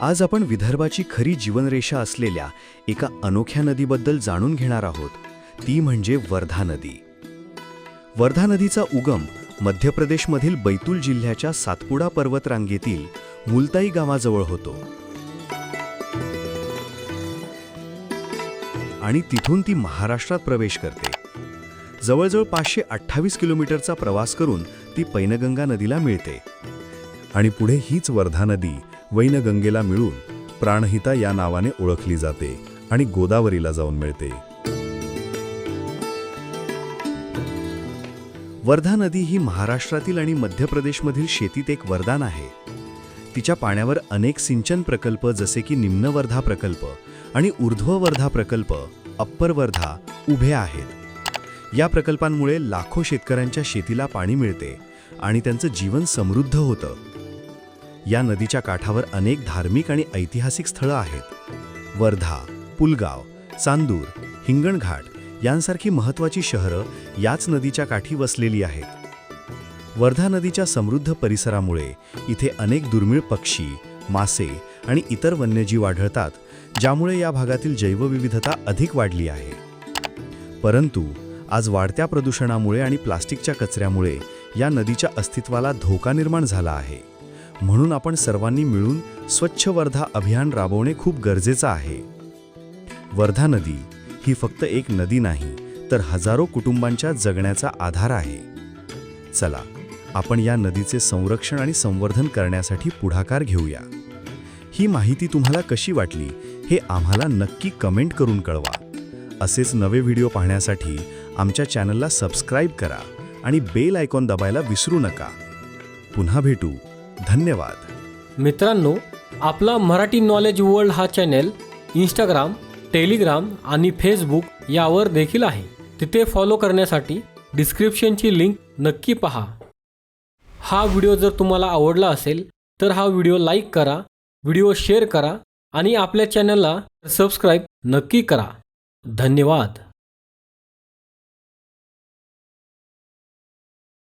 आज आपण विदर्भाची खरी जीवनरेषा असलेल्या एका अनोख्या नदीबद्दल जाणून घेणार आहोत. ती म्हणजे वर्धा नदी. वर्धा नदीचा उगम मध्य प्रदेशमधील बैतूल जिल्ह्याच्या सातपुडा पर्वतरांगेतील मुलताई गावाजवळ होतो. आणि तिथून ती महाराष्ट्रात प्रवेश करते. जवळजवळ पाचशे अठ्ठावीस किलोमीटरचा प्रवास करून ती पैनगंगा नदीला मिळते. आणि पुढे हीच वर्धा नदी वैनगंगेला मिळून प्राणहिता या नावाने ओळखली जाते आणि गोदावरीला जाऊन मिळते. वर्धा नदी ही महाराष्ट्रातील आणि मध्य प्रदेशमधील शेतीत एक वरदान आहे. तिच्या पाण्यावर अनेक सिंचन प्रकल्प जसे की निम्न वर्धा प्रकल्प आणि ऊर्ध्व वर्धा प्रकल्प अप्पर वर्धा उभे आहेत. या प्रकल्पांमुळे लाखो शेतकऱ्यांच्या शेतीला पाणी मिळते आणि त्यांचं जीवन समृद्ध होतं. या नदीच्या काठावर अनेक धार्मिक आणि ऐतिहासिक स्थळं आहेत. वर्धा पुलगाव चांदूर हिंगणघाट यांसारखी महत्त्वाची शहरं याच नदीच्या काठी वसलेली आहेत. वर्धा नदीच्या समृद्ध परिसरामुळे इथे अनेक दुर्मिळ पक्षी मासे आणि इतर वन्यजीव आढळतात ज्यामुळे या भागातील जैवविविधता अधिक वाढली आहे. परंतु आज वाढत्या प्रदूषणामुळे आणि प्लास्टिकच्या कचऱ्यामुळे या नदीच्या अस्तित्वाला धोका निर्माण झाला आहे. म्हणून आपण सर्वांनी मिळून स्वच्छ वर्धा अभियान राबवणे खूप गरजेचं आहे. वर्धा नदी ही फक्त एक नदी नाही तर हजारो कुटुंबांच्या जगण्याचा आधार आहे. चला आपण या नदीचे संरक्षण आणि संवर्धन करण्यासाठी पुढाकार घेऊया. ही माहिती तुम्हाला कशी वाटली हे आम्हाला नक्की कमेंट करून कळवा. असेच नवे व्हिडिओ पाहण्यासाठी आमच्या चॅनलला सबस्क्राईब करा आणि बेल आयकॉन दबायला विसरू नका. पुन्हा भेटू. धन्यवाद. मित्रांनो आपला मराठी नॉलेज वर्ल्ड हा चॅनेल इंस्टाग्राम टेलिग्राम आणि फेसबुक यावर देखील आहे. तिथे फॉलो करण्यासाठी डिस्क्रिप्शनची लिंक नक्की पहा. हा व्हिडिओ जर तुम्हाला आवडला असेल तर हा व्हिडिओ लाईक करा व्हिडिओ शेअर करा आणि आपल्या चॅनलला सबस्क्राईब नक्की करा. धन्यवाद.